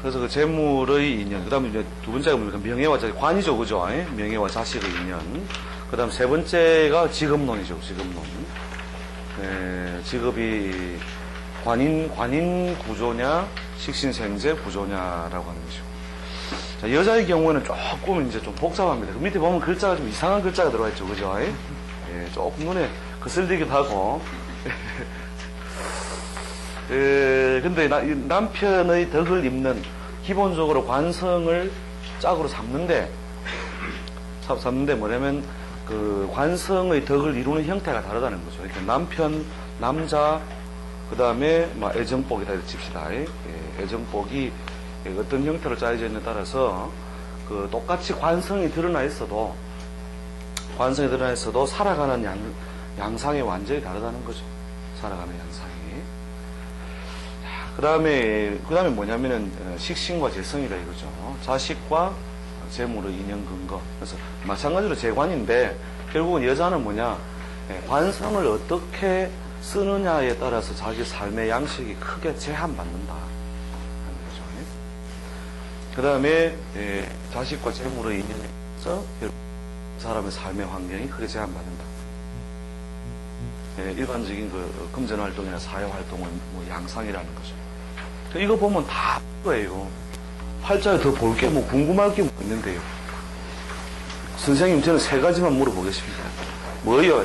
그래서 그 재물의 인연, 그 다음에 이제 두 번째가 뭡니까? 명예와 자식, 관이죠, 그죠? 예? 명예와 자식의 인연. 그 다음 세 번째가 직업론이죠, 직업론. 예, 직업이 관인, 관인 구조냐, 식신생제 구조냐라고 하는 거죠. 자, 여자의 경우에는 조금 이제 좀 복잡합니다. 그 밑에 보면 글자가 좀 이상한 글자가 들어가 있죠, 그죠? 예, 조금 눈에 거슬리기도 하고. 에, 근데 나- 이 남편의 덕을 입는 기본적으로 관성을 짝으로 삼는데 삼- 삼는데 뭐냐면 그 관성의 덕을 이루는 형태가 다르다는 거죠. 그러니까 남편, 남자, 그 다음에 뭐 애정복이다 이렇게 칩시다. 예, 애정복이 어떤 형태로 짜여져 있느냐에 따라서 그 똑같이 관성이 드러나 있어도 관성이 드러나 있어도 살아가는 양, 양상이 완전히 다르다는 거죠. 살아가는 양상이. 그 다음에, 그 다음에 뭐냐면은, 어, 식신과 재성이다 이거죠. 자식과 재물의 인연 근거. 그래서 마찬가지로 재관인데, 결국은 여자는 뭐냐, 예, 관성을 어떻게 쓰느냐에 따라서 자기 삶의 양식이 크게 제한받는다. 거죠. 그 다음에, 자식과 재물의 결국 그 사람의 삶의 환경이 크게 제한받는다. 예, 일반적인 그 금전 활동이나 사회 활동은 뭐 양상이라는 거죠. 그 이거 보면 다 거예요. 팔자에 더 볼 게 뭐 궁금할 게 뭐 있는데요. 선생님 저는 세 가지만 물어보겠습니다. 뭐요?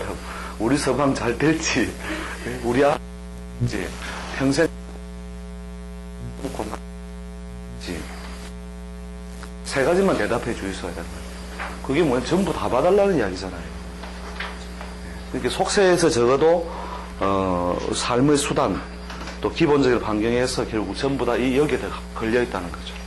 우리 서방 잘 될지, 예, 우리 아 이제 평생 고맙지. 세 가지만 대답해 주셔야 돼요. 그게 뭐 전부 다 봐달라는 이야기잖아요. 이렇게 속세에서 적어도 어, 삶의 수단 또 기본적인 환경에서 결국 전부 다이다 걸려 있다는 거죠.